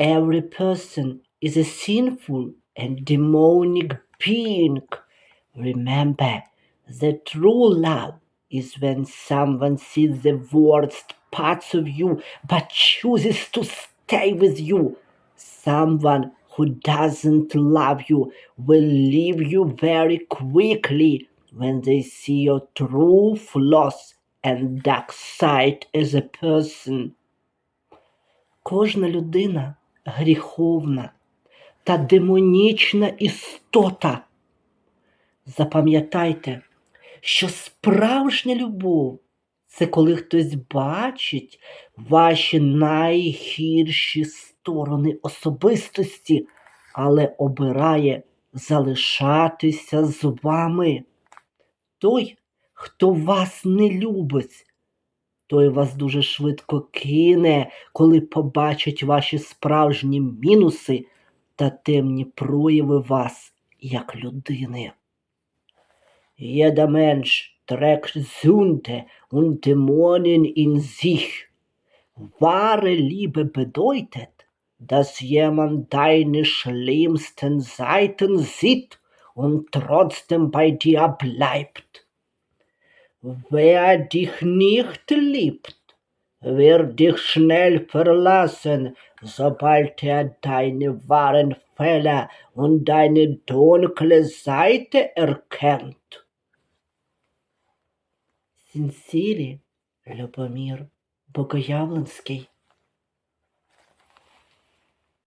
every person is a sinful and demonic being. Remember, the true love is when someone sees the worst parts of you but chooses to stay with you. Someone who doesn't love you will leave you very quickly when they see your true flaws and dark side as a person. Кожна людина гріховна та демонічна істота. Запам'ятайте, що справжня любов це коли хтось бачить ваші найгірші сторони особистості, але обирає залишатися з вами. Той, хто вас не любить, той вас дуже швидко кине, коли побачить ваші справжні мінуси та темні прояви вас як людини. Jeder trägt Sünde und Dämonen in sich. Wahre Liebe bedeutet, dass jemand deine schlimmsten Seiten sieht und trotzdem bei dir bleibt. Wer dich nicht liebt, wird dich schnell verlassen, sobald er deine wahren Fehler und deine dunkle Seite erkennt. Сінсірі, Любомір Богоявленський